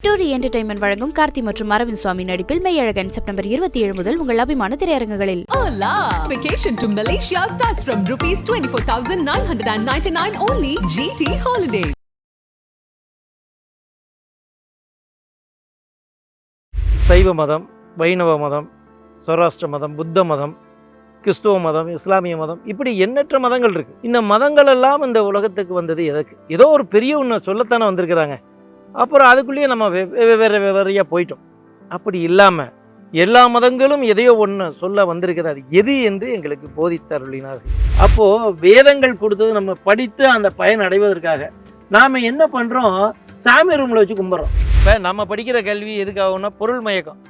டூரி entertainment வழங்கும் கார்த்தி மற்றும் அரவிந்த் சுவாமி நடிப்பில் மெய்யழகன் செப்டம்பர் இருபத்தி ஏழு முதல் உங்கள் அபிமான திரையரங்குகளில் Hola! Vacation to Malaysia starts from rupees 24,999 only GT Holiday. சைவ மதம் வைணவ மதம் சௌராஷ்டிர மதம் புத்த மதம் கிறிஸ்துவ மதம் இஸ்லாமிய மதம் இப்படி எண்ணற்ற மதங்கள் இருக்கு இந்த மதங்கள் எல்லாம் இந்த உலகத்துக்கு வந்தது எதற்கு ஏதோ ஒரு பெரிய ஒன்று சொல்லத்தானே வந்திருக்கிறாங்க அப்புறம் அதுக்குள்ளேயே நம்ம வெவ்வேறு வெவ்வேறையாக போயிட்டோம். அப்படி இல்லாமல் எல்லா மதங்களும் எதையோ ஒன்று சொல்ல வந்திருக்கிறது. அது எது என்று எங்களுக்கு போதித்தருளினார்கள். அப்போது வேதங்கள் கொடுத்தது நம்ம படித்து அந்த பயன் அடைவதற்காக நாம் என்ன பண்ணுறோம் சாமி ரூமில் வச்சு கும்பிட்றோம். இப்போ நம்ம படிக்கிற கல்வி எதுக்காகனா பொருள் மயக்கம்.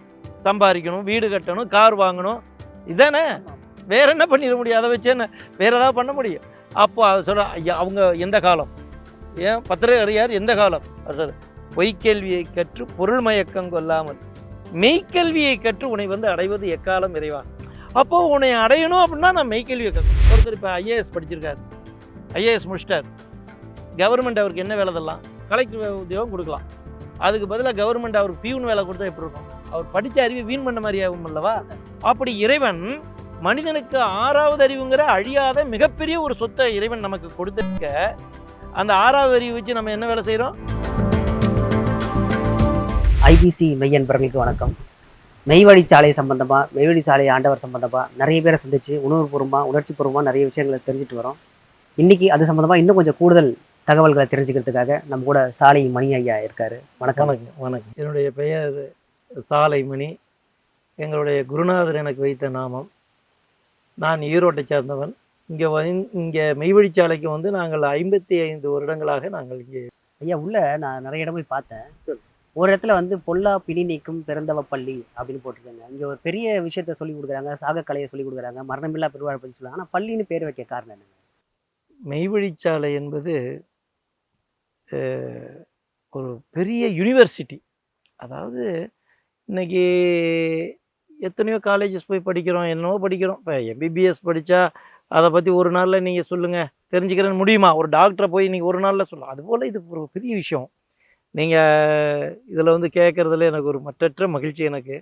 சம்பாதிக்கணும் வீடு கட்டணும் கார் வாங்கணும். இதானே? வேற என்ன பண்ணிட முடியும்? அதை வச்சு என்ன? வேறு ஏதாவது பண்ண முடியும். அப்போ அதை சொல்கிற ஐயா அவங்க எந்த காலம்? ஏன் பத்திரறியார் எந்த காலம்? அவர் பொய்க்கேள்வியை கற்று பொருள் மயக்கம் கொள்ளாமல் மெய்க்கல்வியை கற்று உன்னை வந்து அடைவது எக்காலம் இறைவா? அப்போ உன்னை அடையணும் அப்படின்னா நான் மெய்க்கல்வியை கற்று ஒருத்தர் இப்போ ஐஏஎஸ் படிச்சிருக்காரு. ஐஏஎஸ் முடிச்சிட்டார். கவர்மெண்ட் அவருக்கு என்ன வேலை தரலாம்? கலெக்டர் உத்தியோகம் கொடுக்கலாம். அதுக்கு பதிலாக கவர்மெண்ட் அவருக்கு பியூன் வேலை கொடுத்தா எப்படி இருக்கும்? அவர் படித்த அறிவை வீண் பண்ண மாதிரி ஆகும் அல்லவா? அப்படி இறைவன் மனிதனுக்கு ஆறாவது அறிவுங்கிற அழியாத மிகப்பெரிய ஒரு சொத்தை இறைவன் நமக்கு கொடுத்துருக்க அந்த ஆறாவது அறிவு வச்சு நம்ம என்ன வேலை செய்கிறோம் ஐபிசி மெய்யன்பர்களுக்கு வணக்கம். மெய்வழிச்சாலை சம்பந்தமாக மெய்வழிச்சாலை ஆண்டவர் சம்பந்தமாக நிறைய பேரை சந்திச்சு உணர்வுபூர்வமாக உணர்ச்சிபூர்வமாக நிறைய விஷயங்களை தெரிஞ்சுட்டு வரோம். இன்னைக்கு அது சம்பந்தமாக இன்னும் கொஞ்சம் கூடுதல் தகவல்களை தெரிஞ்சுக்கிறதுக்காக நம்ம கூட சாலை மணி ஐயா இருக்காரு. வணக்கம். வணக்கம் வணக்கம். என்னுடைய பெயர் சாலைமணி எங்களுடைய குருநாதர் எனக்கு வைத்த நாமம். நான் ஈரோட்டை சார்ந்தவன். இங்கே இங்கே மெய்வழிச்சாலைக்கு வந்து நாங்கள் ஐம்பத்தி ஐந்து வருடங்களாக நாங்கள் இங்கே ஐயா உள்ள நான் நிறைய இடம் போய் பார்த்தேன். ஒரு இடத்துல வந்து பொல்லா பிணி நீக்கும் பிறந்தவ பள்ளி அப்படின்னு போட்டிருக்காங்க. இங்கே ஒரு பெரிய விஷயத்த சொல்லி கொடுக்குறாங்க சாகக்கலையை சொல்லி கொடுக்குறாங்க மரணமில்லா பெருவாழ் பற்றி சொல்லுவாங்க ஆனால் பள்ளின்னு பேர் வைக்க காரணம் என்ன? மெய்வழிச்சாலை என்பது ஒரு பெரிய யூனிவர்சிட்டி அதாவது இன்னைக்கு எத்தனையோ காலேஜஸ் போய் படிக்கிறோம் என்னவோ படிக்கிறோம். இப்போ எம்பிபிஎஸ் படித்தா அதை பற்றி ஒரு நாளில் நீங்கள் சொல்லுங்கள் தெரிஞ்சுக்கிறேன்னு முடியுமா? ஒரு டாக்டரை போய் இன்றைக்கி ஒரு நாளில் சொல்லலாம் அதுபோல் இது ஒரு பெரிய விஷயம். நீங்கள் இதில் வந்து கேட்குறதுல எனக்கு ஒரு மற்றற்ற மகிழ்ச்சி எனக்கு.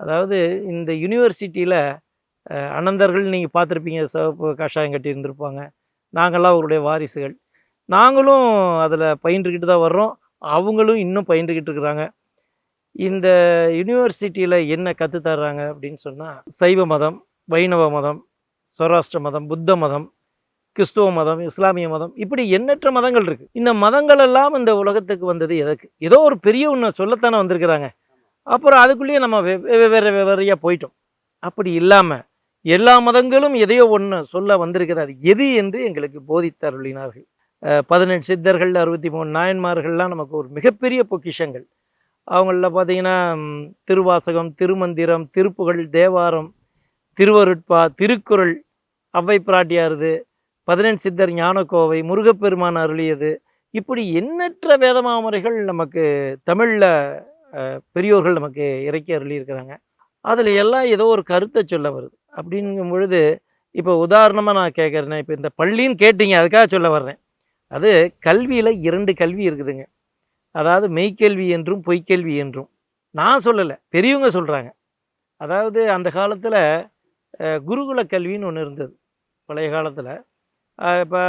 அதாவது இந்த யூனிவர்சிட்டியில் அனந்தர்கள் நீங்கள் பார்த்துருப்பீங்க சிவப்பு கஷாயம் கட்டி இருந்திருப்பாங்க. நாங்கள்லாம் அவருடைய வாரிசுகள். நாங்களும் அதில் பயின்றுக்கிட்டு தான் வர்றோம். அவங்களும் இன்னும் பயின்றுக்கிட்டு இருக்கிறாங்க. இந்த யூனிவர்சிட்டியில் என்ன கற்றுத்தர்றாங்க அப்படின்னு சொன்னால் சைவ மதம் வைணவ மதம் சௌராஷ்டிர மதம் புத்த மதம் கிறிஸ்துவ மதம் இஸ்லாமிய மதம் இப்படி எண்ணற்ற மதங்கள் இருக்குது இந்த மதங்கள் எல்லாம் இந்த உலகத்துக்கு வந்தது எதற்கு? ஏதோ ஒரு பெரிய ஒன்று சொல்லத்தானே வந்திருக்கிறாங்க. அப்புறம் அதுக்குள்ளேயே நம்ம வெவ்வேறு வெவ்வேறையாக போயிட்டோம். அப்படி இல்லாமல் எல்லா மதங்களும் எதையோ ஒன்று சொல்ல வந்திருக்கிறது. அது எது என்று எங்களுக்கு போதித்தருளினார்கள் பதினெட்டு சித்தர்கள் அறுபத்தி மூணு நாயன்மார்கள்லாம் நமக்கு ஒரு மிகப்பெரிய பொக்கிஷங்கள். அவங்களில் பார்த்தீங்கன்னா திருவாசகம் திருமந்திரம் திருப்புகழ் தேவாரம் திருவருட்பா திருக்குறள் அவ்வை பிராட்டியாருது பதினெண் சித்தர் ஞானக்கோவை முருகப்பெருமான் அருளியது. இப்படி எண்ணற்ற வேதமாமரைகள் நமக்கு தமிழில் பெரியோர்கள் நமக்கு இறக்கி அருளியிருக்கிறாங்க. அதில் எல்லாம் ஏதோ ஒரு கருத்தை சொல்ல வருது. அப்படிங்கும் பொழுது இப்போ உதாரணமாக நான் கேட்குறேன் இப்போ இந்த பள்ளின்னு கேட்டீங்க அதுக்காக சொல்ல வர்றேன். அது கல்வியில் இரண்டு கல்வி இருக்குதுங்க. அதாவது மெய்க்கல்வி என்றும் பொய்க்கல்வி என்றும். நான் சொல்லலை பெரியவங்க சொல்கிறாங்க அதாவது அந்த காலத்தில் குருகுல கல்வின்னு ஒன்று இருந்தது. பழைய காலத்தில். இப்போ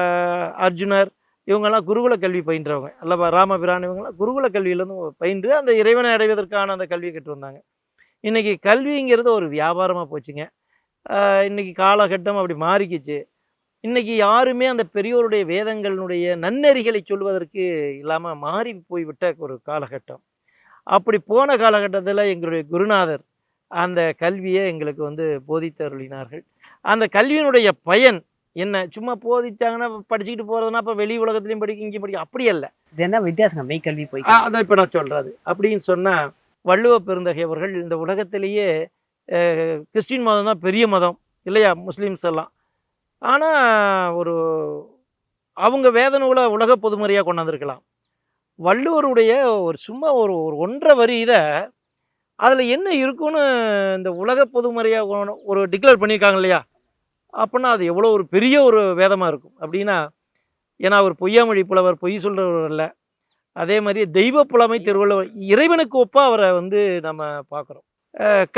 அர்ஜுனர் இவங்கெல்லாம் குருகுல கல்வி பயின்றவங்க. அல்லவா ராமபிரான் இவங்கெல்லாம் குருகுல கல்வியிலேருந்து பயின்று அந்த இறைவனை அடைவதற்கான அந்த கல்வியை கற்று வந்தாங்க. இன்றைக்கி கல்விங்கிறது ஒரு வியாபாரமாக போச்சுங்க. இன்றைக்கி இன்னைக்கு காலகட்டம் அப்படி மாறிக்கிச்சு. இன்றைக்கி யாருமே அந்த பெரியோருடைய வேதங்களினுடைய நன்னெறிகளை சொல்வதற்கு இல்லாமல் மாறி போய்விட்ட ஒரு காலகட்டம். அப்படி போன காலகட்டத்தில் எங்களுடைய குருநாதர் அந்த கல்வியை எங்களுக்கு வந்து போதித்தருளினார்கள். அந்த கல்வியினுடைய பயன் என்ன சும்மா போதிச்சாங்கன்னா படிச்சுக்கிட்டு போகிறதுனா இப்போ வெளி உலகத்துலையும் படிக்க இங்கேயும் படிக்க அப்படி அல்ல. இது என்ன வித்தியாசம் மெய்க்கல்வி போய் அதான் இப்போ நான் சொல்கிறது அப்படின்னு சொன்னால் வள்ளுவ பெருந்தகை அவர்கள் இந்த உலகத்திலேயே கிறிஸ்டின் மதம் தான் பெரிய மதம் இல்லையா? முஸ்லீம்ஸ் எல்லாம். ஆனால் ஒரு அவங்க வேத நூலை உலக பொதுமறையாக கொண்டாந்துருக்கலாம் வள்ளுவருடைய ஒரு சும்மா ஒரு ஒரு ஒன்றரை வரி இதை அதில் என்ன இருக்குன்னு இந்த உலக பொதுமறையாக ஒரு டிக்ளேர் பண்ணியிருக்காங்க இல்லையா? அப்படின்னா அது எவ்வளோ ஒரு பெரிய ஒரு வேதமாக இருக்கும். அப்படின்னா ஏன்னா அவர் பொய்யாமொழி புலவர் பொய் சொல்கிறவர் அல்ல. அதே மாதிரி தெய்வ புலமை திருவள்ளுவர் இறைவனுக்கு ஒப்பாக அவரை வந்து நம்ம பார்க்குறோம்.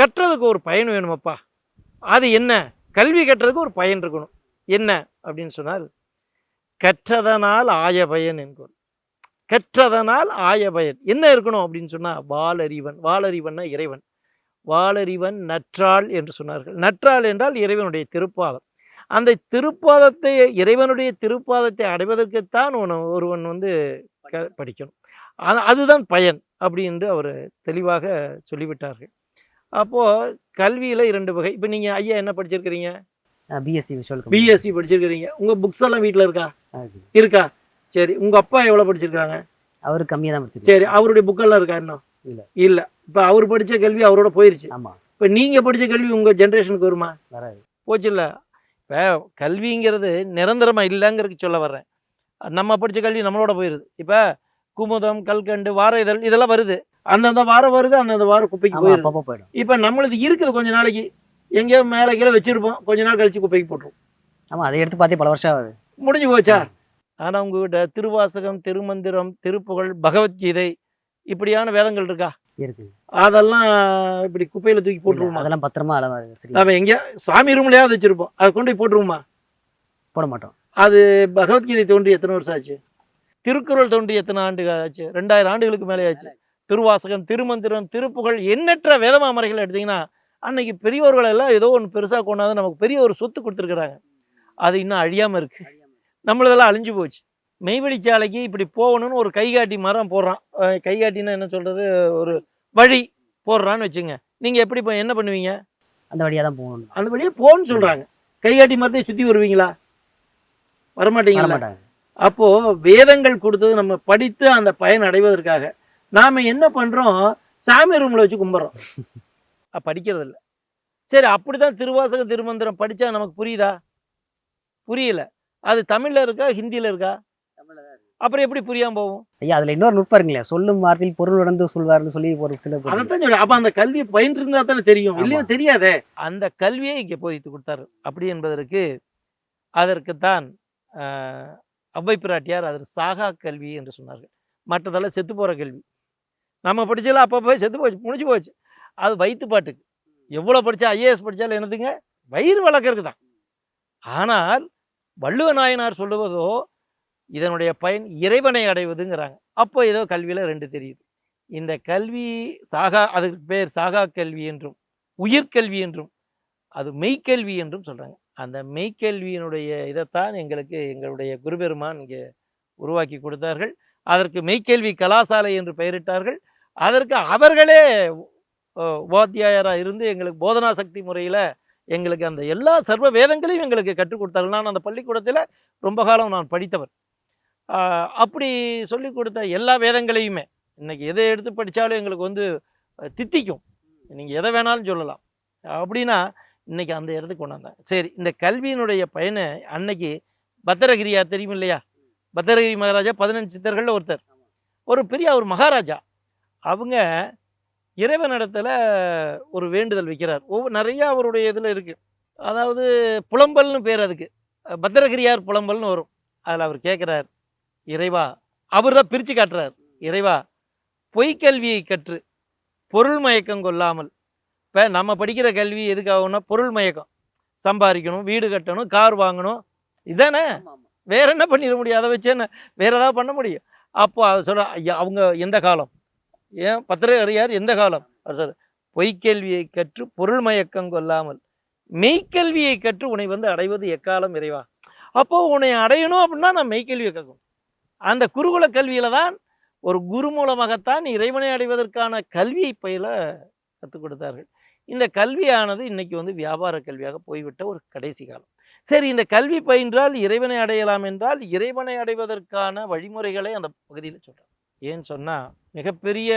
கட்டுறதுக்கு ஒரு பயன் வேணுமப்பா. அது என்ன? கல்வி கட்டுறதுக்கு ஒரு பயன் இருக்கணும். என்ன? அப்படின்னு சொன்னால் கற்றதனால் ஆய பயன் என்கிறோம் கற்றதனால் ஆய பயன். என்ன இருக்கணும் அப்படின்னு சொன்னால் வாலறிவன் வாலறிவன்னா இறைவன். வாளறிவன் நற்றாள் என்று சொன்னார்கள். நற்றாள் என்றால் இறைவனுடைய திருப்பாதம். அந்த திருப்பாதத்தை இறைவனுடைய திருப்பாதத்தை அடைவதற்குத்தான் ஒன்று ஒருவன் வந்து படிக்கணும். அது அதுதான் பயன் அப்படி என்று அவர் தெளிவாக சொல்லிவிட்டார்கள். அப்போது கல்வியில் இரண்டு வகை. இப்போ நீங்கள் ஐயா என்ன படிச்சிருக்கிறீங்க? பிஎஸ்சி விஷுவல் பிஎஸ்சி படிச்சிருக்கிறீங்க. உங்கள் புக்ஸ் எல்லாம் வீட்டில் இருக்கா? இருக்கா. சரி. உங்கள் அப்பா எவ்வளோ படிச்சிருக்காங்க? அவர் கம்மியாக தான் படிச்சிருக்காரு. சரி. அவருடைய புக்கெல்லாம் இருக்கா இன்னும்? இல்ல. இல்லை. இப்போ அவர் படித்த கல்வி அவரோட போயிருச்சு. ஆமாம் இப்போ நீங்கள் படித்த கல்வி உங்கள் ஜென்ரேஷனுக்கு வருமா? வராது. போச்சு இல்லை? இப்போ கல்விங்கிறது நிரந்தரமாக இல்லைங்கிறதுக்கு சொல்ல வர்றேன். நம்ம படித்த கல்வி நம்மளோட போயிடுது இப்போ குமுதம் கல்கண்டு வார இதழ் இதெல்லாம் வருது. அந்தந்த வாரம் வருது அந்தந்த வாரம் குப்பைக்கு அப்பப்போ போயிடும். இப்போ நம்மளுது இருக்குது கொஞ்ச நாளைக்கு. எங்கேயோ மேலே கீழே வச்சிருப்போம். கொஞ்ச நாள் கழிச்சு குப்பைக்கு போட்டுருவோம் ஆமாம் அதை எடுத்து பார்த்தே பல வருஷம் ஆகுது. முடிஞ்சு போச்சா? ஆனால் உங்ககிட்ட திருவாசகம் திருமந்திரம் திருப்புகழ் பகவத்கீதை இப்படியான வேதங்கள் இருக்கா? இருக்கு. அதெல்லாம் இப்படி குப்பையில் தூக்கி போட்டுருவோமா? அதெல்லாம் பத்திரமா சரி. நம்ம எங்கேயா சாமி ரூம்லயாவது வச்சிருப்போம். அதை கொண்டு போய் போட்டுருவோமா? போட மாட்டோம். அது பகவத்கீதை தோன்றி எத்தனை வருஷம் ஆச்சு? திருக்குறள் தோன்றி எத்தனை ஆண்டு ஆச்சு? ரெண்டாயிரம் ஆண்டுகளுக்கு மேலே ஆச்சு. திருவாசகம் திருமந்திரம் திருப்புகழ் எண்ணற்ற வேதமாமரைகள் எடுத்தீங்கன்னா அன்னைக்கு பெரியவர்கள் எல்லாம் ஏதோ ஒன்று பெருசாக கொண்டாந்து நமக்கு பெரிய ஒரு சொத்து கொடுத்துருக்குறாங்க. அது இன்னும் அழியாமல் இருக்கு. நம்மளதெல்லாம் அழிஞ்சு போச்சு. மெய்வெளிச்சாலைக்கு இப்படி போகணும்னு ஒரு கைகாட்டி மரம் போடுறான். அஹ் கைகாட்டின்னா என்ன சொல்கிறது ஒரு வழி போடுறான்னு வச்சுங்க. நீங்கள் எப்படி இப்போ என்ன பண்ணுவீங்க? அந்த வழியாக தான் போகணும். அந்த வழியே போன்னு சொல்கிறாங்க கைகாட்டி மரத்தை சுற்றி வருவீங்களா? வர வரமாட்டீங்களா? மாட்டாங்க அப்போ வேதங்கள் கொடுத்தது நம்ம படித்து அந்த பயன் அடைவதற்காக நாம என்ன பண்றோம்? சாமி ரூம்ல வச்சு கும்பிட்றோம். படிக்கிறது இல்ல சரி அப்படிதான் திருவாசக திருமந்திரம் படிச்சா நமக்கு புரியுதா? புரியல. அது தமிழ்ல இருக்கா? ஹிந்தியில இருக்கா? அப்புறம் எப்படி புரியாம போகும்? ஐயா அதுல இன்னொரு நுட்பம் இருக்குங்களே சொல்லும் வார்த்தையில் பொருள் உணர்ந்து சொல்வார்னு சொல்லி ஒரு சில பேர் அதைத்தான் சொல்றேன். அப்ப அந்த கல்வி பயின்று இருந்தா தானே தெரியும். இல்லையா தெரியாதே. அந்த கல்வியை இங்கே போதித்து கொடுத்தாரு. அப்படி என்பதற்கு அதற்குத்தான் அவ்வை பிராட்டியார் அதற்கு சாகா கல்வி என்று சொன்னார்கள். மற்றதெல்லாம் செத்து போற கல்வி. நம்ம படிச்சல அப்போ போய் செத்து போச்சு முடிஞ்சு போச்சு. அது வயிற்று பாட்டுக்கு. எவ்வளோ படிச்சா ஐஏஎஸ் படிச்சாலும் என்னதுங்க? வயிறு வளர்க்கறதுக்கு தான். ஆனால் வள்ளுவ நாயனார் சொல்லுவதோ இதனுடைய பயன் இறைவனை அடைவதுங்கிறாங்க. அப்போ ஏதோ கல்வியில் ரெண்டு தெரியுது. இந்த கல்வி சாகா அதுக்கு பேர் சாகா கல்வி என்றும் உயிர்கல்வி என்றும் அது மெய்க்கல்வி என்றும் சொல்கிறாங்க அந்த மெய்க்கல்வியினுடைய இதைத்தான் எங்களுக்கு எங்களுடைய குருபெருமான் இங்கே உருவாக்கி கொடுத்தார்கள். அதற்கு மெய்க்கல்வி கலாசாலை என்று பெயரிட்டார்கள். அதற்கு அவர்களே உபாத்தியாயராக இருந்து எங்களுக்கு போதனா சக்தி முறையில் எங்களுக்கு அந்த எல்லா சர்வ வேதங்களையும் எங்களுக்கு கற்றுக் கொடுத்தார்கள். நான் அந்த பள்ளிக்கூடத்தில் ரொம்ப காலம் நான் படித்தவர். அப்படி சொல்லி கொடுத்த எல்லா வேதங்களையுமே. இன்றைக்கி எதை எடுத்து படித்தாலும் எங்களுக்கு வந்து தித்திக்கும். நீங்கள் எதை வேணாலும் சொல்லலாம். அப்படின்னா இன்றைக்கி அந்த இடத்துக்கு கொண்டாந்தேன் சரி இந்த கல்வியினுடைய பயனை அன்னைக்கு பத்திரகிரியார் தெரியும் இல்லையா? பத்திரகிரி மகாராஜா பதினஞ்சு சித்தர்களில் ஒருத்தர். ஒரு பெரிய ஒரு மகாராஜா. அவங்க இறைவனிடத்தில் ஒரு வேண்டுதல் வைக்கிறார். ஒவ்வொரு நிறையா அவருடைய இதில் இருக்குது அதாவது புலம்பல்னு பேர் அதுக்கு. பத்திரகிரியார் புலம்பல்னு வரும். அதில் அவர் கேட்குறார் இறைவா அவர் தான் பிரித்து காட்டுறார். இறைவா பொய்க்கல்வியை கற்று பொருள் மயக்கம் கொள்ளாமல். இப்போ நம்ம படிக்கிற கல்வி எதுக்காகனா பொருள் மயக்கம். சம்பாதிக்கணும் வீடு கட்டணும் கார் வாங்கணும். இதானே? வேற என்ன பண்ணிட முடியும்? அதை வச்சு என்ன? வேற ஏதாவது பண்ண முடியும். அப்போ அவர் சொல்ற ஐயா அவங்க எந்த காலம்? ஏன்? பத்திரகரியார் எந்த காலம்? அவர் சொல்ற பொய்க்கல்வியை கற்று பொருள் மயக்கம் கொள்ளாமல். மெய்க்கல்வியை கற்று உன்னை வந்து அடைவது எக்காலம் இறைவா? அப்போ உன்னை அடையணும் அப்படின்னா நான் மெய்க்கல்வியை கற்கும் அந்த குருகுல கல்வியில் தான் ஒரு குரு மூலமாகத்தான் இறைவனை அடைவதற்கான கல்வியை பயில கற்றுக் கொடுத்தார்கள். இந்த கல்வியானது இன்னைக்கு வந்து வியாபார கல்வியாக போய்விட்ட ஒரு கடைசி காலம். சரி இந்த கல்வி பயின்றால் இறைவனை அடையலாம் என்றால் இறைவனை அடைவதற்கான வழிமுறைகளை அந்த பகுதியில் சொல்கிறார் ஏன்னு சொன்னால் மிகப்பெரிய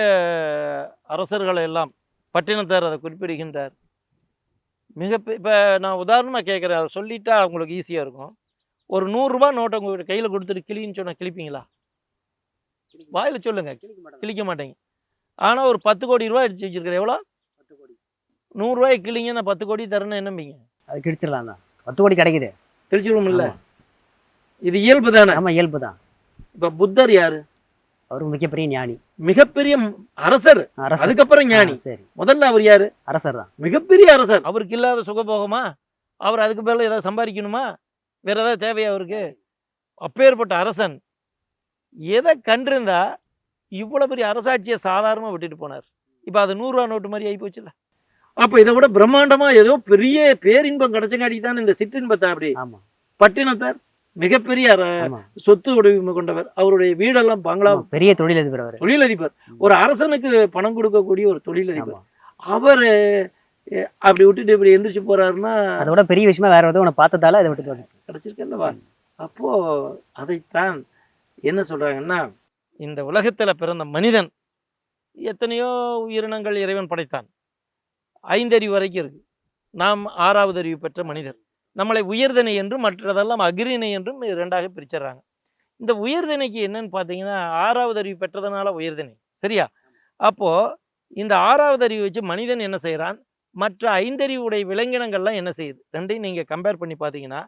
அரசர்களை எல்லாம் பட்டினத்தார் அதை குறிப்பிடுகின்றார். மிக இப்போ நான் உதாரணமாக கேட்குறேன். அதை சொல்லிட்டா அவங்களுக்கு ஈஸியாக இருக்கும். ஒரு நூறுரூபா நோட்டை உங்கள்கிட்ட கையில் கொடுத்துட்டு கிளின்னு சொன்னால் கிழிப்பீங்களா? வாயில் சொல்லுங்க. கிழிக்க மாட்டேங்க. ஆனால் ஒரு பத்து கோடி ரூபாய் அடிச்சு வச்சிருக்கிற எவ்வளோ? நூறுரூவாய் கிளிங்க நான் பத்து கோடி தரேன்னு என்னம்பீங்க அது கிழிச்சிடலாம் தான் பத்து கோடி கிடைக்குது. கிழிச்சிருவோம் இல்லை. இது இயல்பு தானே? ஆமா இயல்பு தான். இப்போ புத்தர் யாரு? அவர் மிகப்பெரிய ஞானி. மிகப்பெரிய அரசர். அதுக்கப்புறம் ஞானி. சரி. முதல்ல அவர் யாரு? அரசர் தான். மிகப்பெரிய அரசர். அவருக்கு இல்லாத சுகபோகமா? அவர் அதுக்கு மேல ஏதாவது சம்பாதிக்கணுமா? வேற ஏதாவது தேவையா அவருக்கு? அப்பேற்பட்ட அரசன். எதை கண்டிருந்தா இவ்வளவு பெரிய அரசாட்சியை சாதாரணமா விட்டுட்டு போனார்? இப்போ அது நூறுரூவா நோட்டு மாதிரி ஆகி போச்சுல. அப்போ இதை விட பிரம்மாண்டமா ஏதோ பெரிய பேரின்பம் கிடைச்சங்காட்டி தான் இந்த சிற்றின்பத்தை அப்படி. ஆமா. பட்டினத்தார் மிகப்பெரிய சொத்து உடைமை கொண்டவர். அவருடைய வீடெல்லாம் பங்களா பெரிய தொழிலதிபர் தொழிலதிபர். ஒரு அரசனுக்கு பணம் கொடுக்கக்கூடிய ஒரு தொழிலதிபர். அவர் அப்படி விட்டுட்டு இப்படி எந்திரிச்சு போறாருன்னா அதோட பெரிய விஷயமா வேற எதுவும் உன்னை பார்த்ததால இதை விட்டுட்டு வந்து கிடைச்சிருக்கல்லவா அப்போ அதைத்தான் என்ன சொல்றாங்கன்னா இந்த உலகத்துல பிறந்த மனிதன் எத்தனையோ உயிரினங்கள் இறைவன் படைத்தான். ஐந்தறிவு வரைக்கும் இருக்கு. நாம் ஆறாவது அறிவு பெற்ற மனிதர். நம்மளை உயர்தனை என்றும் மற்றதெல்லாம் அகிரிணை என்றும் இரண்டாக பிரிச்சிடுறாங்க. இந்த உயர்தனைக்கு என்னன்னு பார்த்தீங்கன்னா ஆறாவது அறிவு பெற்றதுனால உயர்தனை. சரியா? அப்போ இந்த ஆறாவது அறிவு வச்சு மனிதன் என்ன செய்கிறான் மற்ற ஐந்தறிவுடைய விலங்கினங்கள்லாம் என்ன செய்யுது? ரெண்டையும் நீங்கள் கம்பேர் பண்ணி பார்த்தீங்கன்னா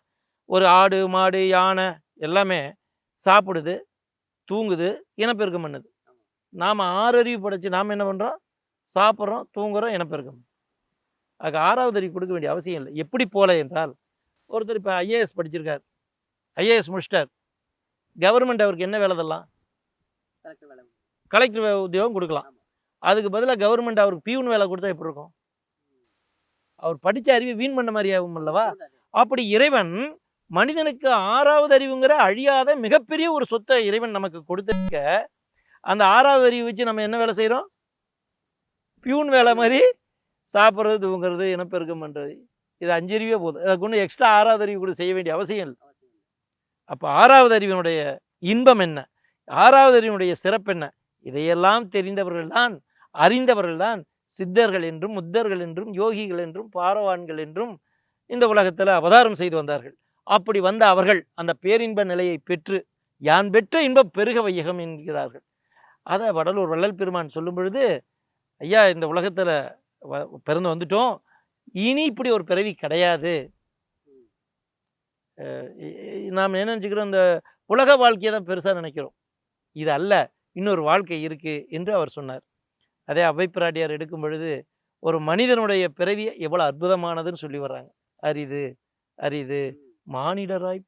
ஒரு ஆடு மாடு யானை எல்லாமே சாப்பிடுது தூங்குது இனப்பெருக்கம் பண்ணுது. நாம் ஆறு அறிவு படைச்சு நாம் என்ன பண்ணுறோம் சாப்பிட்றோம் தூங்குறோம் இனப்பெருக்கம் அதுக்கு ஆறாவது அறிவு கொடுக்க வேண்டிய அவசியம் இல்லை. எப்படி போல என்றால் ஒருத்தர் இப்போ ஐஏஎஸ் படிச்சிருக்கார். ஐஏஎஸ் முடிச்சிட்டார். கவர்மெண்ட் அவருக்கு என்ன வேலை தரலாம்? கலெக்டர் உத்தியோகம் கொடுக்கலாம். அதுக்கு பதிலாக கவர்மெண்ட் அவருக்கு பியூன் வேலை கொடுத்தா எப்படி இருக்கும்? அவர் படித்த அறிவை வீண் பண்ண மாதிரி ஆகும் அல்லவா அப்படி இறைவன் மனிதனுக்கு ஆறாவது அறிவுங்கிற அழியாத மிகப்பெரிய ஒரு சொத்தை இறைவன் நமக்கு கொடுத்திருக்க அந்த ஆறாவது அறிவு வச்சு நம்ம என்ன வேலை செய்கிறோம் பியூன் வேலை மாதிரி சாப்பிட்றது தூங்குறது இனப்பெருக்கம் பண்ணுறது இது அஞ்சறிவே போதும். அதுக்கு ஒன்றும் எக்ஸ்ட்ரா ஆறாவது அறிவு கூட செய்ய வேண்டிய அவசியம் இல்லை. அப்போ ஆறாவது அறிவினுடைய இன்பம் என்ன? ஆறாவது அறிவினுடைய சிறப்பு என்ன? இதையெல்லாம் தெரிந்தவர்கள் தான் அறிந்தவர்கள் தான் சித்தர்கள் என்றும் முத்தர்கள் என்றும் யோகிகள் என்றும் பாரவான்கள் என்றும் இந்த உலகத்தில் அவதாரம் செய்து வந்தார்கள். அப்படி வந்த அவர்கள் அந்த பேரின்ப நிலையை பெற்று யான் பெற்ற இன்பம் பெருக வையகம் என்கிறார்கள். அதை வடலூர் வள்ளல் பெருமான் சொல்லும் பொழுது ஐயா இந்த உலகத்தில் பிறந்து வந்துட்டோம். இனி இப்படி ஒரு பிறவி கிடையாது. நாம் என்ன நினச்சிக்கிறோம்? இந்த உலக வாழ்க்கையை தான் பெருசாக நினைக்கிறோம். இது அல்ல இன்னொரு வாழ்க்கை இருக்கு என்று அவர் சொன்னார். அதே அவ்வை பிராட்டியார் எடுக்கும் பொழுது ஒரு மனிதனுடைய பிறவி எவ்வளோ அற்புதமானதுன்னு சொல்லி வர்றாங்க. அரிது அரிது மானிடராய்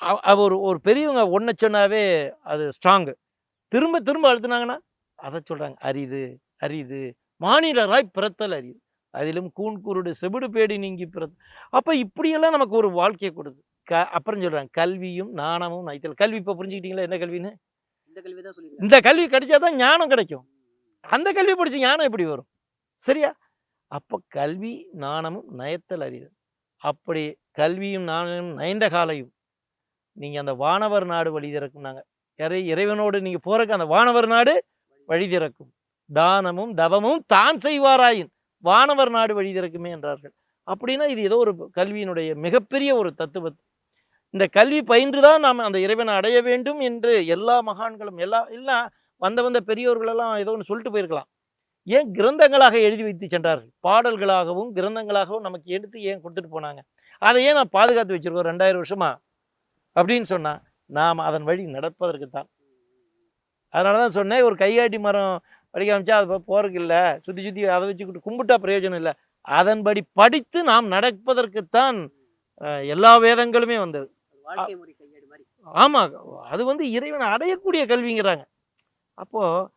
அவ- அவ ஒரு ஒரு பெரியவங்க ஒன்றை சொன்னாவே அது ஸ்ட்ராங்கு. திரும்ப திரும்ப அழுத்துனாங்கன்னா அதை சொல்கிறாங்க அரிது அரிது மானிடராய் பிறத்தல் அரிது அதிலும் கூன் குருடு செவிடு பேடி நீங்கி பிறத்த அப்போ இப்படியெல்லாம் நமக்கு ஒரு வாழ்க்கையை கொடுது க அப்புறம் சொல்கிறாங்க கல்வியும் நாணமும் நைத்தல் கல்வி இப்போ புரிஞ்சுக்கிட்டீங்களா என்ன கல்வின்னு? இந்த கல்வி கிடைச்சாதான் ஞானம் கிடைக்கும். அந்த கல்வி படிச்சு ஞானம் எப்படி வரும்? சரியா? அப்போ கல்வி நாணமும் நயத்தல் அறிவு. அப்படி கல்வியும் நாணமும் நயந்த காலையும் நீங்கள் அந்த வானவர் நாடு வழி திறக்கும்னாங்க இறை இறைவனோடு நீங்கள் போறக்கு அந்த வானவர் நாடு வழி திறக்கும். தானமும் தவமும் தான் செய்வாராயின் வானவர் நாடு வழி திறக்குமே என்றார்கள். அப்படின்னா இது ஏதோ ஒரு கல்வியினுடைய மிகப்பெரிய ஒரு தத்துவத்தை இந்த கல்வி பயின்று தான் நாம் அந்த இறைவனை அடைய வேண்டும் என்று எல்லா மகான்களும் எல்லா இல்லை வந்த வந்த பெரியோர்களெல்லாம் ஏதோ ஒன்று சொல்லிட்டு போயிருக்கலாம். ஏன் கிரந்தங்களாக எழுதி வைத்து சென்றார்கள்? பாடல்களாகவும் கிரந்தங்களாகவும் நமக்கு எடுத்து ஏன் கொடுத்துட்டு போனாங்க? அதை ஏன் நான் பாதுகாத்து வச்சிருக்கோம் ரெண்டாயிரம் வருஷமா? அப்படின்னு சொன்னால் நாம் அதன் வழி நடப்பதற்கு தான். அதனால தான் சொன்னேன் ஒரு கையாட்டி மரம் படிக்க ஆரம்பிச்சா அது போகிறதுக்கு இல்லை. சுற்றி சுற்றி அதை வச்சுக்கிட்டு கும்பிட்டா பிரயோஜனம் இல்லை. அதன்படி படித்து நாம் நடப்பதற்குத்தான் எல்லா வேதங்களுமே வந்தது. ஆமாம் அது வந்து இறைவனை அடையக்கூடிய கல்விங்கிறாங்க. அப்போது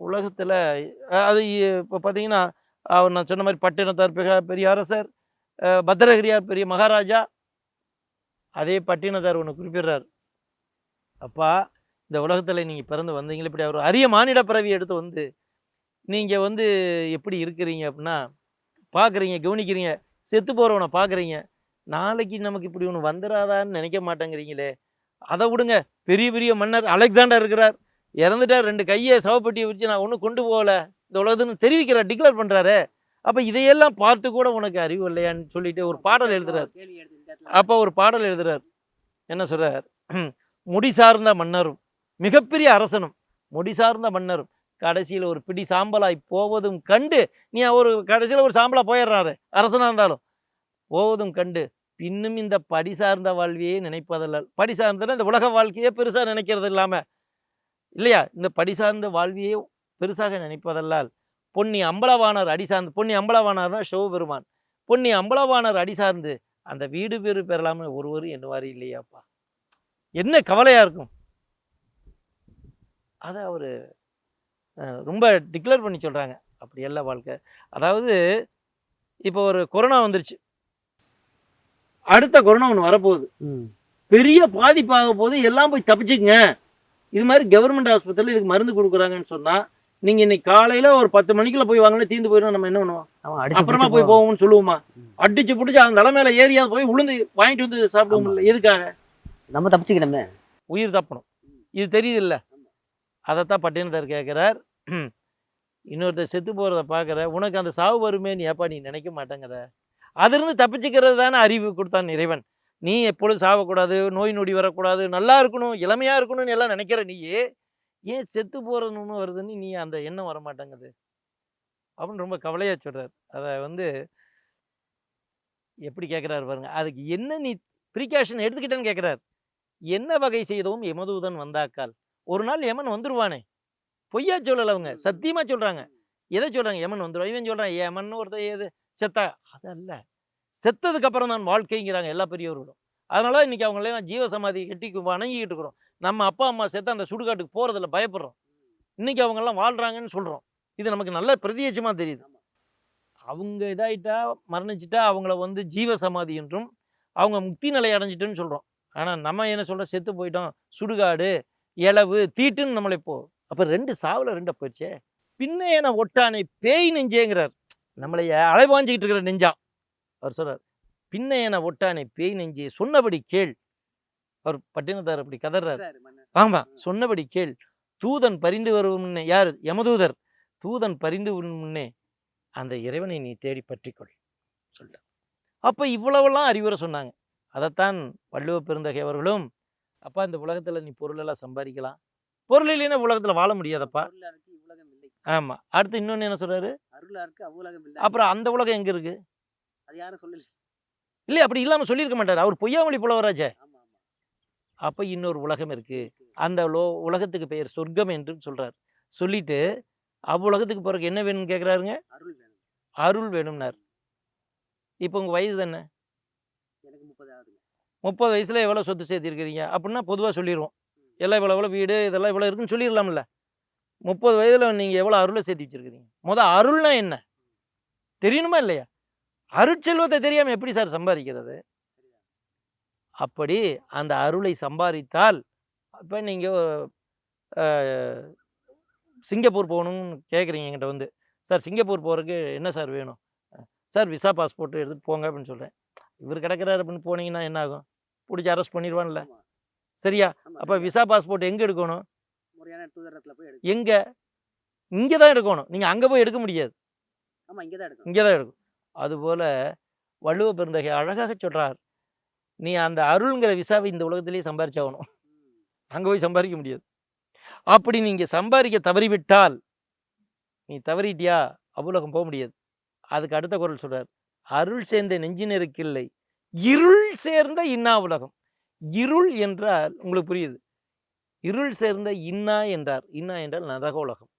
உலகத்தில் அது இப்போ பார்த்தீங்கன்னா அவர் நான் சொன்ன மாதிரி பட்டினத்தார் பெரிய பெரிய அரசர் பத்திரகிரியார் பெரிய மகாராஜா அதே பட்டினத்தார் ஒன்று குறிப்பிடுறார். அப்பா இந்த உலகத்தில் நீங்கள் பிறந்து வந்தீங்களே இப்படி ஒரு அரிய மானிட பிறவி எடுத்து வந்து நீங்கள் வந்து எப்படி இருக்கிறீங்க அப்படின்னா பார்க்குறீங்க கவனிக்கிறீங்க செத்து போகிறவனை பார்க்குறீங்க நாளைக்கு நமக்கு இப்படி ஒன்று வந்துடாதான்னு நினைக்க மாட்டேங்கிறீங்களே அதை விடுங்க. பெரிய பெரிய மன்னர் அலெக்சாண்டர் இருக்கிறார். இறந்துட்டார் ரெண்டு கையை சவப்பெட்டியை வச்சு நான் ஒன்றும் கொண்டு போகல. இந்த உலகத்துன்னு தெரிவிக்கிறார் டிக்ளேர் பண்ணுறாரு அப்போ இதையெல்லாம் பார்த்து கூட உனக்கு அறிவு இல்லையான்னு சொல்லிட்டு ஒரு பாடல் எழுதுறார். அப்போ ஒரு பாடல் எழுதுறார். என்ன சொல்றார்? முடி சார்ந்த மன்னரும் மிகப்பெரிய அரசனும் முடி சார்ந்த மன்னரும் கடைசியில் ஒரு பிடி சாம்பலாய் போவதும் கண்டு நீ ஒரு கடைசியில் ஒரு சாம்பலா போயிடுறாரு அரசனா இருந்தாலும். போவதும் கண்டு பின்னும் இந்த படி சார்ந்த வாழ்வையே நினைப்பதில்ல. படி சார்ந்தனா இந்த உலக வாழ்க்கையே பெருசாக நினைக்கிறது இல்லாமல் இல்லையா? இந்த படி சார்ந்த வாழ்வையே பெருசாக நினைப்பதல்லால் பொன்னி அம்பலவாணர் அடி சார்ந்து பொன்னி அம்பலவாணர்னா சிவபெருமான். பொன்னி அம்பலவாணர் அடி சார்ந்து அந்த வீடு பேறு பெறலாம்னு ஒருவர் என்னவாரு இல்லையாப்பா? என்ன கவலையாக இருக்கும்? அதை அவர் ரொம்ப டிக்ளேர் பண்ணி சொல்கிறாங்க அப்படி எல்லாம் வாழ்க்கை. அதாவது இப்போ ஒரு கொரோனா வந்துருச்சு. அடுத்த கொரோனா ஒன்று வரப்போகுது. பெரிய பாதிப்பாக போது எல்லாம் போய் தப்பிச்சுக்குங்க. இது மாதிரி கவர்மெண்ட் ஆஸ்பத்திரியில் இதுக்கு மருந்து கொடுக்குறாங்கன்னு சொன்னா நீங்க இன்னைக்கு காலையில ஒரு பத்து மணிக்குள்ள போய் வாங்கினா தீர்ந்து போயிடும். நம்ம என்ன பண்ணுவோம்? அப்புறமா போய் போவோம்னு சொல்லுவோமா. அடிச்சு பிடிச்சி அந்த தலைமையில ஏரியாவது போய் உளுந்து வாங்கிட்டு வந்து சாப்பிடுவோம். இல்லை எதுக்காக? நம்ம தப்பிச்சுக்கணுமே. உயிர் தப்பணும். இது தெரியுது இல்ல அதைத்தான் பட்டினத்தார் கேட்கிறார் இன்னொருத்தர் செத்து போறத பார்க்குற உனக்கு அந்த சாவு வருமேன்னு ஏப்பா நீ நினைக்க மாட்டேங்கிற? அதிலிருந்து தப்பிச்சுக்கிறது தானே அறிவு கொடுத்தான் இறைவன். நீ எப்பொழுதும் சாவக்கூடாது நோய் நொடி வரக்கூடாது நல்லா இருக்கணும் இளமையா இருக்கணும்னு எல்லாம் நினைக்கிற நீயே ஏன் செத்து போறதுன்னு வருதுன்னு நீ அந்த எண்ணம் வர மாட்டேங்குது அப்படின்னு ரொம்ப கவலையா சொல்றாரு. அதை வந்து எப்படி கேட்குறாரு பாருங்க. அதுக்கு என்ன நீ ப்ரிகாஷன் எடுத்துக்கிட்டேன்னு கேட்குறாரு என்ன வகை செய்தவும் எமதூதன் வந்தாக்கால்? ஒரு நாள் யமன் வந்துருவானே. பொய்யா சொல்லல அவங்க. சத்தியமா சொல்றாங்க. எதை சொல்றாங்க? யமன் வந்துருவான் இவன் சொல்றான் யமன் ஒருத்தன் ஏது செத்தா அதல்ல. செத்ததுக்கு அப்புறம் தான் வாழ்க்கைங்கிறாங்க எல்லா பெரியவர்களும் அதனால இன்னைக்கு அவங்கள எல்லாம் ஜீவ சமாதி கட்டி வணங்கிக்கிட்டு இருக்கிறோம். நம்ம அப்பா அம்மா செத்த அந்த சுடுகாட்டுக்கு போறதுல பயப்படுறோம். இன்னைக்கு அவங்க எல்லாம் வாழ்றாங்கன்னு சொல்றோம். இது நமக்கு நல்ல பிரதியட்சமா தெரியுது. அவங்க இதாயிட்டா மரணிச்சிட்டா அவங்கள வந்து ஜீவ சமாதி என்றும் அவங்க முக்தி நிலை அடைஞ்சிட்டுன்னு சொல்றோம். ஆனா நம்ம என்ன சொல்றோம்? செத்து போயிட்டோம். சுடுகாடு இளவு தீட்டுன்னு நம்மளை இப்போ அப்ப ரெண்டு சாவுல ரெண்ட போச்சே பின்ன என ஒட்டானை பேய் நெஞ்சேங்கிறார். நம்மளைய அலைவாஞ்சிக்கிட்டு இருக்கிற நெஞ்சா. அவர் சொல்றார் பின்ன என ஒட்டானை பேய் நெஞ்சே சொன்னபடி கேள். அவர் பட்டினத்தார் அப்படி கதறார் ஆமா சொன்னபடி கேள். தூதன் பரிந்து வரும் முன்னே யார்? யமதூதர். தூதன் பரிந்து வரும் முன்னே அந்த இறைவனை நீ தேடி பற்றிக்கொள் சொல்லிட்டார் அப்ப இவ்வளவெல்லாம் அறிவுரை சொன்னாங்க. அதைத்தான் வள்ளுவ பெருந்தகை அவர்களும் அப்பா இந்த உலகத்துல நீ பொருளெல்லாம் சம்பாதிக்கலாம். பொருள் இல்லைன்னா உலகத்துல வாழ முடியாதப்பா. ஆமா. அடுத்து இன்னொன்னு என்ன சொல்றாரு? இல்லை. அப்புறம் அந்த உலகம் எங்க இருக்கு? அது யாரும் சொல்லல. இல்லையா அப்படி இல்லாம சொல்லியிருக்க மாட்டாரு. அவர் பொய்யாமொழி ஆமா அப்ப இன்னொரு உலகம் இருக்கு. அந்த லோ உலகத்துக்கு பெயர் சொர்க்கம் என்று சொல்றார். சொல்லிட்டு அவ்வுலகத்துக்கு போறதுக்கு என்ன வேணும்னு கேக்குறாருங்க? அருள் வேணும். அருள் வேணும்னார். இப்போ உங்க வயசு என்ன எனக்கு முப்பது வயசுல எவ்வளவு சொத்து சேர்த்திருக்கிறீங்க? அப்படின்னா பொதுவா சொல்லிடுவோம் எல்லாம் இவ்வளோ இவ்வளோ வீடு இதெல்லாம் இவ்வளோ இருக்குன்னு சொல்லிடலாம்ல முப்பது வயதுல நீங்க எவ்வளவு அருளை சேர்த்து வச்சிருக்கிறீங்க? முத அருள்னா என்ன? தெரியணுமா இல்லையா? அருட்செல்வத்தை தெரியாம எப்படி சார் சம்பாதிக்கிறது? அப்படி அந்த அருளை சம்பாதித்தால் இப்போ நீங்கள் சிங்கப்பூர் போகணும்னு கேட்குறீங்க என்கிட்ட வந்து. சார் சிங்கப்பூர் போகிறதுக்கு என்ன சார் வேணும்? சார் விசா பாஸ்போர்ட் எடுத்துகிட்டு போங்க அப்படின்னு சொல்கிறேன் இவர் கிடக்கிறாரு அப்படின்னு போனீங்கன்னா என்ன ஆகும்? பிடிச்சி அரெஸ்ட் பண்ணிடுவான்ல. சரியா? அப்போ. விசா பாஸ்போர்ட் எங்கே எடுக்கணும்? முறையான தூதரத்துல போய் எடுக்கணும். எங்கே? இங்கே தான் எடுக்கணும். நீங்கள் அங்கே போய் எடுக்க முடியாது. ஆமா இங்கதான் எடுக்கணும். இங்கே தான் எடுக்கும் அதுபோல் வள்ளுவ பெருந்தகை அழகாக சொல்கிறார் நீ அந்த அருள்ங்கிற விசாவை இந்த உலகத்திலேயே சம்பாரிச்சாகணும். அங்கே போய் சம்பாதிக்க முடியாது. அப்படி நீங்கள் சம்பாதிக்க தவறிவிட்டால் நீ தவறிட்டியா? அவ்வுலகம் போக முடியாது. அதுக்கு அடுத்த குரல் சொல்றார். அருள் சேர்ந்த நெஞ்சினருக்கு இல்லை. இருள் சேர்ந்த இன்னா உலகம் இருள் என்றால் உங்களுக்கு புரியுது. இருள் சேர்ந்த இன்னா என்றார். இன்னா என்றால் நரக உலகம்.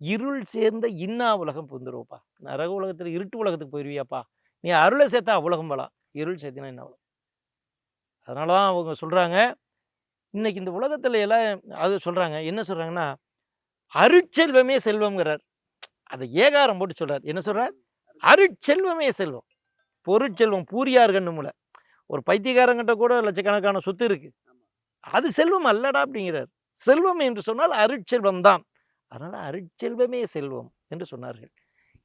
இருள் சேர்ந்த இன்னா உலகம் புந்துருவப்பா நரக உலகத்தில் இருட்டு உலகத்துக்கு போயிருவியாப்பா. நீ அருளை சேர்த்தா உலகம் போலாம். இருள் சேர்த்தினா என்ன உலகம் அதனால தான் அவங்க சொல்கிறாங்க இன்னைக்கு இந்த உலகத்தில் எல்லாம் அது சொல்கிறாங்க என்ன சொல்கிறாங்கன்னா அருட்செல்வமே செல்வம்ங்கிறார். அதை ஏகாரம் போட்டு சொல்கிறார் என்ன சொல்கிறார் அருட்செல்வமே செல்வம். பொருட்செல்வம் பூரியார் கண்ணுமுல ஒரு பைத்தியக்காரங்கிட்ட கூட லட்சக்கணக்கான சொத்து இருக்குது அது செல்வம் அல்லடா அப்படிங்கிறார். செல்வம் என்று சொன்னால் அருட்செல்வம் தான். அதனால அருட்செல்வமே செல்வம் என்று சொன்னார்கள்.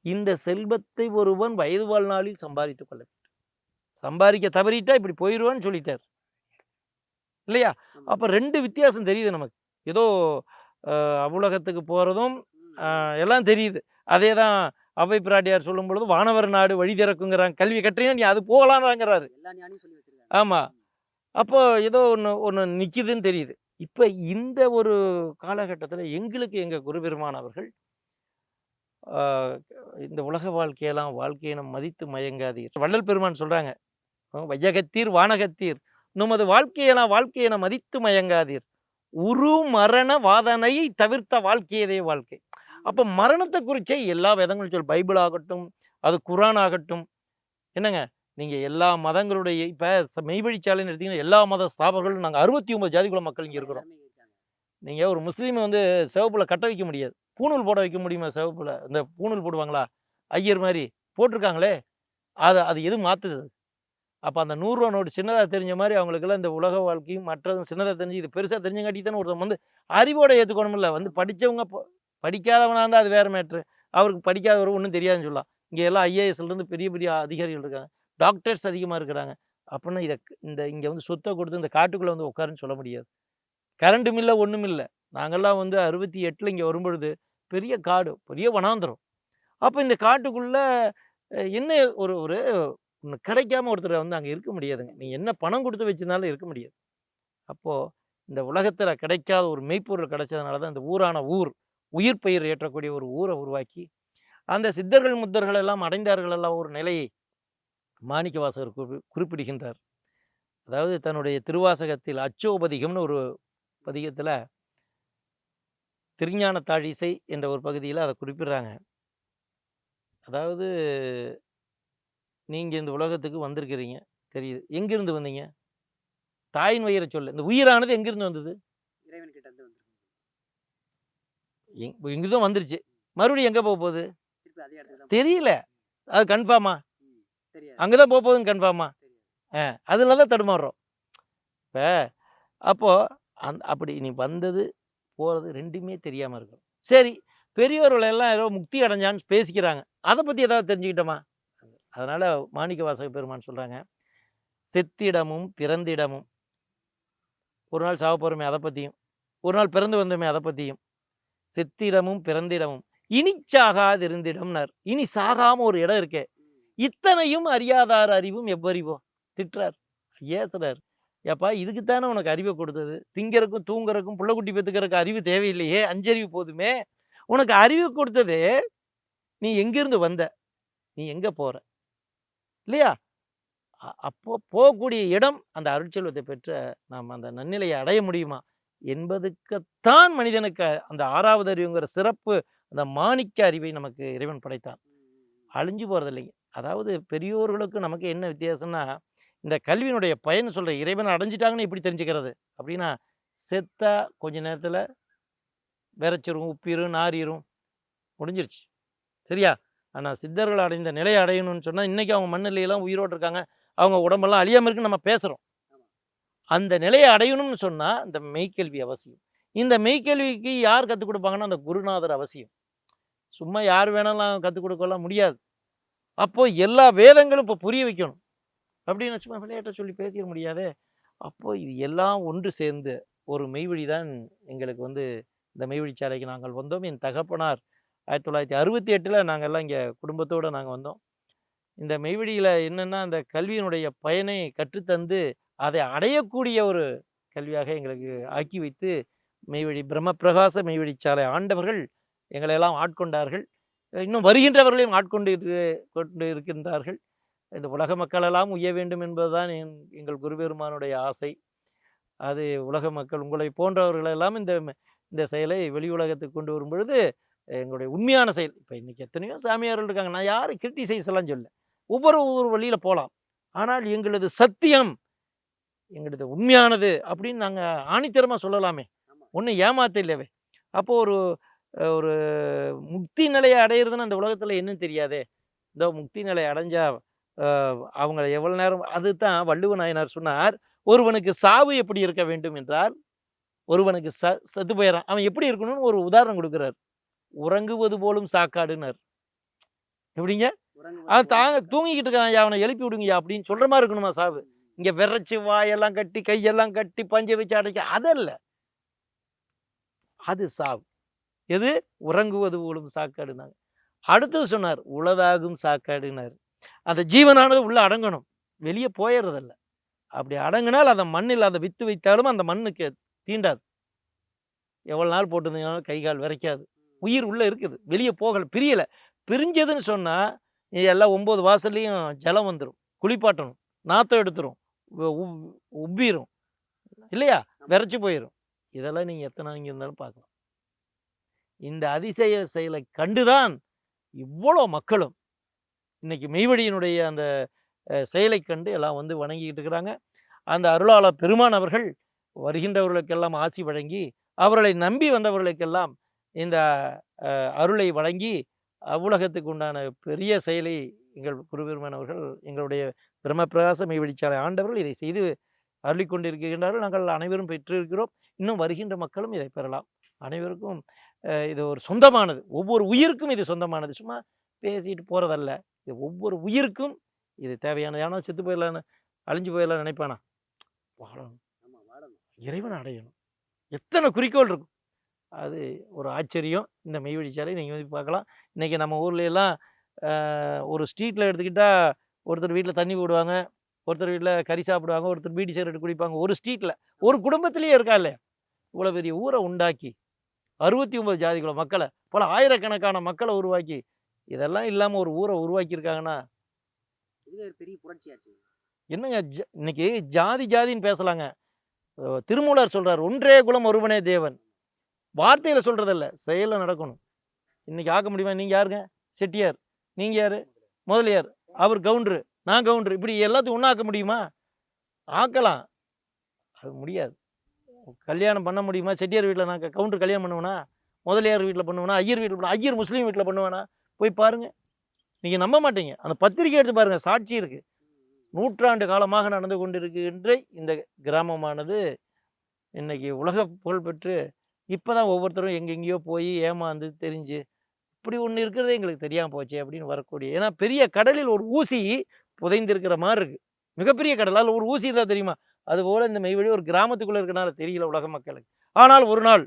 இந்த செல்வத்தை ஒருவன் வயது வாழ்நாளில் சம்பாதித்துக் கொள்ள வேண்டும். சம்பாதிக்க தவறிட்டா இப்படி போயிடுவான்னு சொல்லிட்டார். இல்லையா. அப்ப ரெண்டு வித்தியாசம் தெரியுது நமக்கு. ஏதோ அவ்வுலகத்துக்கு போறதும் ம். ஆஹ் எல்லாம் தெரியுது. அதே தான் அவை பிராட்டியார் சொல்லும் பொழுது வானவர் நாடு வழி திறக்குங்கிறாங்க கல்வி கற்றினா நீ அது போகலான்றாங்கிறாரு எல்லா அப்போ ஏதோ ஒன்று ஒன்று நிற்கிதுன்னு தெரியுது. இப்போ இந்த ஒரு காலகட்டத்தில் எங்களுக்கு எங்கள் குருபெருமான் அவர்கள் இந்த உலக வாழ்க்கையெல்லாம் வாழ்க்கையை நம்ம மதித்து மயங்காதீர். வள்ளல் பெருமான் சொல்கிறாங்க வையகத்தீர் வானகத்தீர் நுமது வாழ்க்கையென வாழ்க்கையென மதித்து மயங்காதீர். உரு மரண வாதனையை தவிர்த்த வாழ்க்கையதே வாழ்க்கை. அப்போ மரணத்தை குறிச்சே எல்லா வேதங்களும் சொல் பைபிள் ஆகட்டும் அது குரான் ஆகட்டும். என்னங்க? நீங்கள் எல்லா மதங்களுடைய இப்போ மெய்வழிச்சாலைன்னு எடுத்தீங்கன்னா எல்லா மத ஸ்தாபர்களும் நாங்கள் அறுபத்தி ஒன்பது ஜாதிக்குள்ள மக்கள் இங்கே இருக்கிறோம். நீங்கள் ஒரு முஸ்லீம் வந்து சிவப்புல கட்ட வைக்க முடியாது. பூணூல் போட வைக்க முடியுமா சிவப்புல? இந்த பூணூல் போடுவாங்களா? ஐயர் மாதிரி போட்டிருக்காங்களே? அது அது எது மாற்றுது அப்போ அந்த நூறுரூவா நோட்டு சின்னதாக தெரிஞ்ச மாதிரி அவங்களுக்கெல்லாம் இந்த உலக வாழ்க்கையும் மற்றதும் சின்னதாக தெரிஞ்சு இது பெருசாக தெரிஞ்சங்காட்டி தானே ஒருத்தன் வந்து அறிவோட ஏற்றுக்கணுமில்ல வந்து படித்தவங்க படிக்காதவனாக இருந்தால் அது வேறு மேட்ரு. அவருக்கு படிக்காதவர் ஒன்றும் தெரியாதுன்னு சொல்லலாம். இங்கே எல்லாம் ஐஏஎஸ்லேருந்து பெரிய பெரிய அதிகாரிகள் இருக்காங்க. டாக்டர்ஸ் அதிகமாக இருக்கிறாங்க. அப்படின்னா இதை இந்த இங்கே வந்து சொத்தை கொடுத்து இந்த காட்டுக்குள்ளே வந்து உட்காருன்னு சொல்ல முடியாது. கரண்ட்டும் இல்லை ஒன்றும் இல்லை. நாங்கள்லாம் வந்து அறுபத்தி எட்டில் இங்கே வரும்பொழுது பெரிய காடு பெரிய வனாந்திரம். அப்போ இந்த காட்டுக்குள்ளே என்ன ஒரு ஒரு ஒன்று கிடைக்காம ஒருத்தர் வந்து அங்கே இருக்க முடியாதுங்க. நீங்கள் என்ன பணம் கொடுத்து வச்சிருந்தாலும் இருக்க முடியாது. அப்போது இந்த உலகத்தில் கிடைக்காத ஒரு மெய்ப்பொருள் கிடைச்சதுனால தான் இந்த ஊரான ஊர் உயிர் பயிர் ஏற்றக்கூடிய ஒரு ஊரை உருவாக்கி அந்த சித்தர்கள் முத்தர்கள் எல்லாம் அடைந்தார்கள் எல்லாம் ஒரு நிலையை மாணிக்க வாசகர் குறி- குறிப்பிடுகின்றார். அதாவது தன்னுடைய திருவாசகத்தில் அச்சோபதிகம்னு ஒரு பதிகத்தில் திருஞான தாழிசை என்ற ஒரு பகுதியில் அதை குறிப்பிடுறாங்க. அதாவது நீங்கள் இந்த உலகத்துக்கு வந்திருக்கிறீங்க தெரியுது. எங்கிருந்து வந்தீங்க? தாயின் வயிறை சொல்லு. இந்த உயிரானது எங்கிருந்து வந்தது? இறைவன் கிட்ட இருந்து வந்திருக்கும் எங் இங்கே தான் வந்துருச்சு. மறுபடியும் எங்கே போக போகுது? தெரியல. அது கன்ஃபார்மா தெரியாது. அங்கே தான் போக போகுதுன்னு கன்ஃபார்மா? ஆ அதில் தான் தடுமாறுறோம். இப்போ அப்போது அந் அப்படி நீ வந்தது போகிறது ரெண்டுமே தெரியாமல் இருக்கும் சரி பெரியவர்கள் எல்லாம் ஏதோ முக்தி அடைஞ்சான்னு பேசிக்கிறாங்க. அதை பற்றி ஏதாவது தெரிஞ்சுக்கிட்டோமா? அதனால் மாணிக்க வாசக பெருமான் சொல்கிறாங்க செத்திடமும் பிறந்திடமும். ஒரு நாள் சாவ போகிறோமே அதை பற்றியும் ஒரு நாள் பிறந்து வந்தோமே அதை பற்றியும் செத்திடமும் பிறந்திடமும். இனி சாகாதிருந்திடம்னார். இனி சாகாம ஒரு இடம் இருக்கே. இத்தனையும் அறியாதார் அறிவும் எவ்வறிவோ? திட்டுறார். ஏசுறார் ஏப்பா இதுக்குத்தானே உனக்கு அறிவை கொடுத்தது? திங்கிறக்கும் தூங்குறக்கும் புள்ளக்குட்டி பெத்துக்கிறதுக்கு அறிவு தேவையில்லையே? அஞ்சறிவு போதுமே? உனக்கு அறிவு கொடுத்தது நீ எங்கிருந்து வந்த? நீ எங்க போற? இல்லையா? அப்போ போகக்கூடிய இடம் அந்த அருட்செல்வத்தை பெற்ற நாம் அந்த நன்னிலையை அடைய முடியுமா? என்பதுக்குத்தான் மனிதனுக்கு அந்த ஆறாவது அறிவுங்கிற சிறப்பு அந்த மாணிக்க அறிவை நமக்கு இறைவன் படைத்தான். அழிஞ்சு போகிறது அதாவது பெரியோர்களுக்கு நமக்கு என்ன வித்தியாசம்னா இந்த கல்வியினுடைய பயன் சொல்கிற இறைவன் அடைஞ்சிட்டாங்கன்னு எப்படி தெரிஞ்சுக்கிறது? அப்படின்னா செத்தா கொஞ்ச நேரத்தில் விரைச்சிரும் உப்பிரும் நாரிரும் முடிஞ்சிருச்சு. சரியா? ஆனால் சித்தர்கள் அடைந்த நிலையை அடையணும்னு சொன்னால் இன்றைக்கி அவங்க மண்ணிலையெல்லாம் உயிரோடு இருக்காங்க. அவங்க உடம்பெல்லாம் அழியாமல் இருக்குன்னு நம்ம பேசுகிறோம் அந்த நிலையை அடையணும்னு சொன்னால் இந்த மெய்க்கல்வி அவசியம். இந்த மெய்க்கல்விக்கு யார் கற்றுக் கொடுப்பாங்கன்னா அந்த குருநாதர் அவசியம். சும்மா யார் வேணாலும் கற்றுக் கொடுக்கலாம் முடியாது. அப்போ எல்லா வேதங்களும் இப்போ புரிய வைக்கணும். அப்படின்னு சும்மா விளையாட்ட சொல்லி பேசிட முடியாதே. அப்போ இது எல்லாம் ஒன்று சேர்ந்து ஒரு மெய்வழி தான் எங்களுக்கு வந்து இந்த மெய்வழி சாலைக்கு நாங்கள் வந்தோம். என் தகப்பனார் ஆயிரத்தி தொள்ளாயிரத்தி அறுபத்தி எட்டில் நாங்கள்லாம் இங்கே குடும்பத்தோடு நாங்கள் வந்தோம். இந்த மெய்வழியில் என்னென்னா அந்த கல்வியினுடைய பயனை கற்றுத்தந்து அதை அடையக்கூடிய ஒரு கல்வியாக எங்களுக்கு ஆக்கி வைத்து மெய்வழி பிரம்மபிரகாச மெய்வழி சாலை ஆண்டவர்கள் எங்களையெல்லாம் ஆட்கொண்டார்கள். இன்னும் வருகின்றவர்களையும் ஆட்கொண்டு கொண்டு இருக்கின்றார்கள் இந்த உலக மக்களெல்லாம் உய்ய வேண்டும் என்பதுதான் என் எங்கள் குருபெருமானுடைய ஆசை. அது உலக மக்கள் உங்களை போன்றவர்களெல்லாம் இந்த இந்த செயலை வெளி உலகத்துக்கு கொண்டு வரும் பொழுது எங்களுடைய உண்மையான செயல். இப்போ இன்னைக்கு எத்தனையோ சாமியார்கள் இருக்காங்க. நான் யாரும் கிரிட்டிசைஸ் எல்லாம் சொல்ல ஒவ்வொரு ஒவ்வொரு வழியில் போகலாம் ஆனால் எங்களது சத்தியம் எங்களது உண்மையானது அப்படின்னு நாங்கள் ஆணித்தரமாக சொல்லலாமே. ஒன்றும் ஏமாத்த இல்லவே அப்போ ஒரு ஒரு முக்தி நிலையை அடையிறதுன்னு அந்த உலகத்தில் என்னன்னு தெரியாதே. இந்த முக்தி நிலை அடைஞ்சா அவங்க எவ்வளோ நேரம் அதுதான் வள்ளுவ நாயனார் சொன்னார் ஒருவனுக்கு சாவு எப்படி இருக்க வேண்டும் என்றால் ஒருவனுக்கு ச செத்து போயிடறான் அவன் எப்படி இருக்கணும்னு ஒரு உதாரணம் கொடுக்குறார். உறங்குவது போலும் சாக்காடுன்னார் எப்படிங்க? அவன் தாங்க தூங்கிக்கிட்டு இருக்கான் அவனை எழுப்பி விடுங்கய்யா அப்படின்னு சொல்ற மாதிரி இருக்கணுமா சாவு? இங்க விரைச்சு வாயெல்லாம் கட்டி கையெல்லாம் கட்டி பஞ்சை வச்சு அடைக்க அதல்ல. அது சாவு. எது? உறங்குவது போலும் சாக்காடுனாங்க. அடுத்தது சொன்னார் உளதாகும் சாக்காடுனார். அந்த ஜீவனானது உள்ள அடங்கணும். வெளியே போயிடுறதில்ல அப்படி அடங்கினால் அந்த மண்ணில் அதை வித்து வைத்தாலும் அந்த மண்ணுக்கு தீண்டாது. எவ்வளோ நாள் போட்டிருந்தீங்கனாலும் கை கால் விரைக்காது. உயிர் உள்ளே இருக்குது. வெளியே போகலை பிரியலை. பிரிஞ்சதுன்னு சொன்னால் எல்லாம் ஒம்பது வாசல்லையும் ஜலம் வந்துடும் குளிப்பாட்டணும். நாத்தம் எடுத்துரும். உ- உப்- உப்பிரும். இல்லையா? விரைச்சி போயிடும் இதெல்லாம் நீங்கள் எத்தனை நாளைக்கு இருந்தாலும் பார்க்கலாம். இந்த அதிசய செயலை கண்டுதான் இவ்வளோ மக்களும் இன்னைக்கு மெய்வழியினுடைய அந்த செயலை கண்டு எல்லாம் வந்து வணங்கிக்கிட்டு இருக்கிறாங்க. அந்த அருளாளர் பெருமான் அவர்கள் வருகின்றவர்களுக்கெல்லாம் ஆசி வழங்கி அவர்களை நம்பி வந்தவர்களுக்கெல்லாம் இந்த அருளை வழங்கி அவ்வுலகத்துக்கு உண்டான பெரிய செயலை எங்கள் குருபெருமான் அவர்கள் எங்களுடைய பிரம்மபிரகாச மெய்வழிச்சாலை ஆண்டவர்கள் இதை செய்து அருளிக்கொண்டிருக்கின்றார்கள் நாங்கள் அனைவரும் பெற்றிருக்கிறோம். இன்னும் வருகின்ற மக்களும் இதை பெறலாம். அனைவருக்கும் இது ஒரு சொந்தமானது. ஒவ்வொரு உயிருக்கும் இது சொந்தமானது. சும்மா பேசிட்டு போகிறதல்ல இது ஒவ்வொரு உயிருக்கும் இது தேவையானது. ஆனால் செத்து போயிடலான்னு அழிஞ்சு போயிடலாம் நினைப்பானா? வாழணும். இறைவனை அடையணும். எத்தனை குறிக்கோள் இருக்கும். அது ஒரு ஆச்சரியம். இந்த மெய்வழிச்சாலை நீங்கள் வந்து பார்க்கலாம். இன்றைக்கி நம்ம ஊர்ல எல்லாம் ஒரு ஸ்ட்ரீட்டில் எடுத்துக்கிட்டால் ஒருத்தர் வீட்டில் தண்ணி போடுவாங்க ஒருத்தர் வீட்டில் கறி சாப்பிடுவாங்க ஒருத்தர் பீடி சிகரெட் குடிப்பாங்க. ஒரு ஸ்ட்ரீட்டில் ஒரு குடும்பத்திலேயே இருக்கா இல்லையா? இவ்வளோ பெரிய ஊரை உண்டாக்கி. அறுபத்தி ஒன்பது ஜாதிகள மக்களை பல ஆயிரக்கணக்கான மக்களை உருவாக்கி இதெல்லாம் இல்லாமல் ஒரு ஊரை உருவாக்கியிருக்காங்கன்னா பெரிய புரட்சியாச்சு. என்னங்க இன்னைக்கு ஜாதி ஜாதின்னு பேசலாங்க. திருமூலர் சொல்றார் ஒன்றே குலம் ஒருவனே தேவன். வார்த்தையில சொல்றதல்ல செயல்ல நடக்கணும். இன்னைக்கு ஆக்க முடியுமா? நீங்க யாருங்க? செட்டியார். நீங்க யாரு? முதலியார். அவர் கவுண்டரு நான் கவுண்டரு. இப்படி எல்லாத்தையும் ஒன்றாக்க முடியுமா? ஆக்கலாம். அது முடியாது. கல்யாணம் பண்ண முடியுமா? செட்டியார் வீட்டில் நான் கவுண்டர் கல்யாணம் பண்ணுவேனா? முதலியார் வீட்டில் பண்ணுவேனா? ஐயர் வீட்டில் பண்ண ஐயர் முஸ்லீம் வீட்டில் பண்ணுவேனா? போய் பாருங்கள் நீங்கள் நம்ப மாட்டீங்க. அந்த பத்திரிக்கை எடுத்து பாருங்கள் சாட்சி இருக்குது நூற்றாண்டு காலமாக நடந்து கொண்டிருக்கின்ற இந்த கிராமமானது இன்றைக்கி உலக புகழ்பெற்று இப்போ தான் ஒவ்வொருத்தரும் எங்கெங்கேயோ போய் ஏமாந்து தெரிஞ்சு இப்படி ஒன்று இருக்கிறதே எங்களுக்கு தெரியாமல் போச்சே அப்படின்னு வரக்கூடிய ஏன்னா பெரிய கடலில் ஒரு ஊசி புதைந்திருக்கிற மாதிரி இருக்குது மிகப்பெரிய கடல். அதில் ஒரு ஊசி தான் தெரியுமா? அதுபோல் இந்த மெய்வழி ஒரு கிராமத்துக்குள்ளே இருக்கனால தெரியல உலக மக்களுக்கு. ஆனால் ஒரு நாள்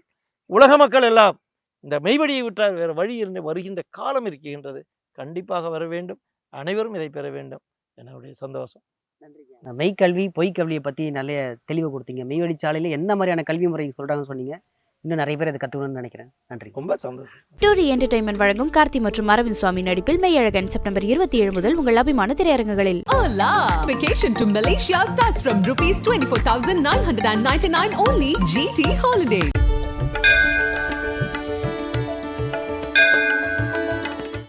உலக மக்கள் எல்லாம் இந்த மெய்வழியை விட்டால் வேறு வழி இருந்து வருகின்ற காலம் இருக்கின்றது. கண்டிப்பாக வர வேண்டும். அனைவரும் இதை பெற வேண்டும். என்னுடைய சந்தோஷம். மெய்க்கல்வி பொய்க்கல்வியை பற்றி நிறைய தெளிவு கொடுத்தீங்க. மெய்வழிச்சாலையில் என்ன மாதிரியான கல்வி முறை சொல்கிறாங்கன்னு சொன்னீங்க. இன்னும் நிறைய பேர் அதை கற்றுக்கணும்னு நினைக்கிறேன் நன்றி ரொம்ப சந்தோஷம் டூரி என்டர்டைன்மெண்ட் வழங்கும் கார்த்தி மற்றும் அரவிந்த் சுவாமி நடிப்பில் மெய்யழகன் செப்டம்பர் இருபத்தி ஏழு முதல் உங்கள் அபிமான திரையரங்குகளில் Hola! Vacation to Malaysia starts from rupees 24,999 only GT Holidays.